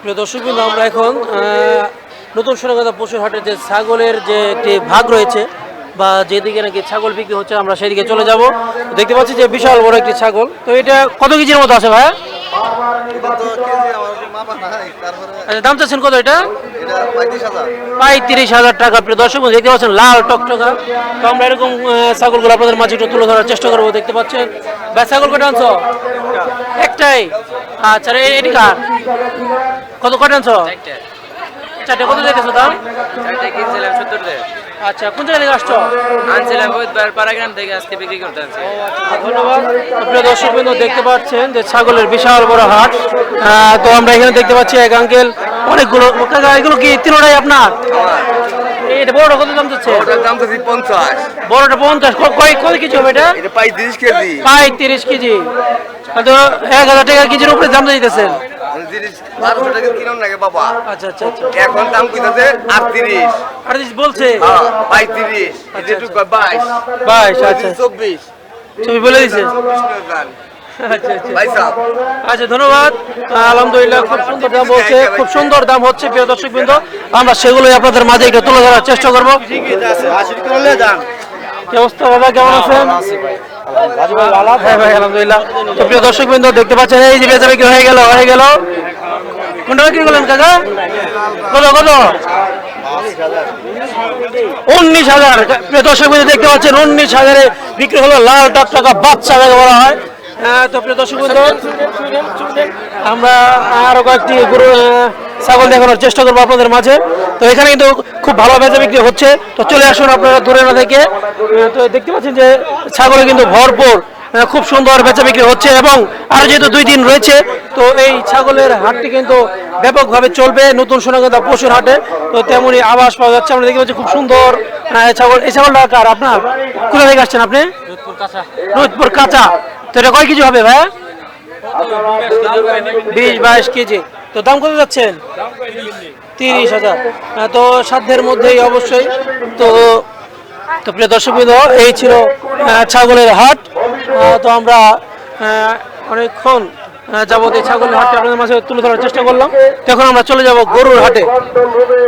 প্রিয় দর্শক বিন্দু, আমরা এখন নতুন সোনাগাদা পশুর হাটের যে ছাগলের যে একটি ভাগ রয়েছে বা যেদিকে নাকি ছাগল বিক্রি হচ্ছে, আমরা সেদিকে চলে যাব। দেখতে পাচ্ছি যে বিশাল বড় একটি ছাগল। তো এটা কত কেজির মতো আছে ভাইয়া? আচ্ছা দাম চাচ্ছেন কত এটা? হাজার টাকা। দেখতে পাচ্ছেন লাল টকটকা। তো আমরা এরকম ছাগলগুলো আপনাদের তুলে ধরার চেষ্টা করব। দেখতে পাচ্ছেন? ছাগল কটা আনছো? একটাই। আচ্ছা রে, এটি কার কত কটা আনছো? চারটে। কত দেখেছ দাম? চারটে কিনছিলাম সত্তর আচ্ছা কোন জায়গা থেকে আসছো? আনছিলাম পাড়াগ্রাম থেকে আজকে বিক্রি করতে আনছি। ধন্যবাদ। প্রিয় দর্শক বিন্দু দেখতে পাচ্ছেন যে ছাগলের বিশাল বড় হাট। তো আমরা এখানে দেখতে পাচ্ছি এক আঙ্কেল। অনেকগুলো এগুলো কি তিনোটাই আপনার? এটা বড়টা কত দাম যাচ্ছে? ওটার দাম তো পঞ্চাশ। বড়টা পঞ্চাশ। কয় কত কেজি হবে এটা? এটা পঁয়ত্রিশ কেজি। প্রায় তিরিশ কেজি তো এক হাজার টাকা কেজির উপরে দাম দিতেছেন আচ্ছা আচ্ছা আচ্ছা। এখন দাম কইতাছে আটত্রিশ। দিস বলছে। হ্যাঁ পঁয়ত্রিশ। বাইশ। বাইশ আচ্ছা। চব্বিশ। তুমি বলে দিছে। আচ্ছা ধন্যবাদ। আলহামদুলিল্লাহ খুব সুন্দর দাম বলছে খুব সুন্দর দাম হচ্ছে প্রিয় দর্শক বিন্দু আমরা সেগুলোই আপনাদের মাঝে তুলে ধরার চেষ্টা করব। কেমন আছেন? হ্যাঁ প্রিয় দর্শক বিন্দু দেখতে পাচ্ছেন এই যে বেচা বিক্রি হয়ে গেল হয়ে গেল? কোনটা বিক্রি করলেন কাকা কত কত? উনিশ হাজার। প্রিয় দর্শক বিন্দু দেখতে পাচ্ছেন উনিশ হাজারে বিক্রি হলো লাল টকটকা বাচ্চা বলা হ্যাঁ, তো প্রিয় দর্শক আমরা আরও কয়েকটি গরু ছাগল দেখানোর চেষ্টা করব আপনাদের মাঝে। তো এখানে কিন্তু খুব ভালো বেচা বিক্রি হচ্ছে। তো চলে আসুন আপনারা দূরে না থেকে তো দেখতে পাচ্ছেন যে ছাগলে কিন্তু ভরপুর খুব সুন্দর বেচা বিক্রি হচ্ছে এবং আরও যেহেতু দুই দিন রয়েছে তো এই ছাগলের হাটটি কিন্তু ব্যাপকভাবে চলবে। নতুন সোনাগন্ধা পশুর হাটে তো তেমনি আবাস পাওয়া যাচ্ছে। আমরা দেখতে পাচ্ছি খুব সুন্দর ছাগল। এই ছাগলটা কার আপনার? কোথা থেকে আসছেন আপনি? রোদপুর কাঁচা। তো এটা কয় কেজি হবে ভাই? বিশ বাইশ কেজি। তো দাম কত যাচ্ছেন? তিরিশ হাজার। আহ, তো সাধ্যের মধ্যেই অবশ্যই। তো তো প্রিয় দর্শক বৃন্দ, এই ছিল ছাগলের হাট। তো আমরা অনেকক্ষণ যাবত এই ছাগলের হাটটা আপনাদের মাঝে তুলে ধরার চেষ্টা করলাম। তখন আমরা চলে যাব গরুর হাটে।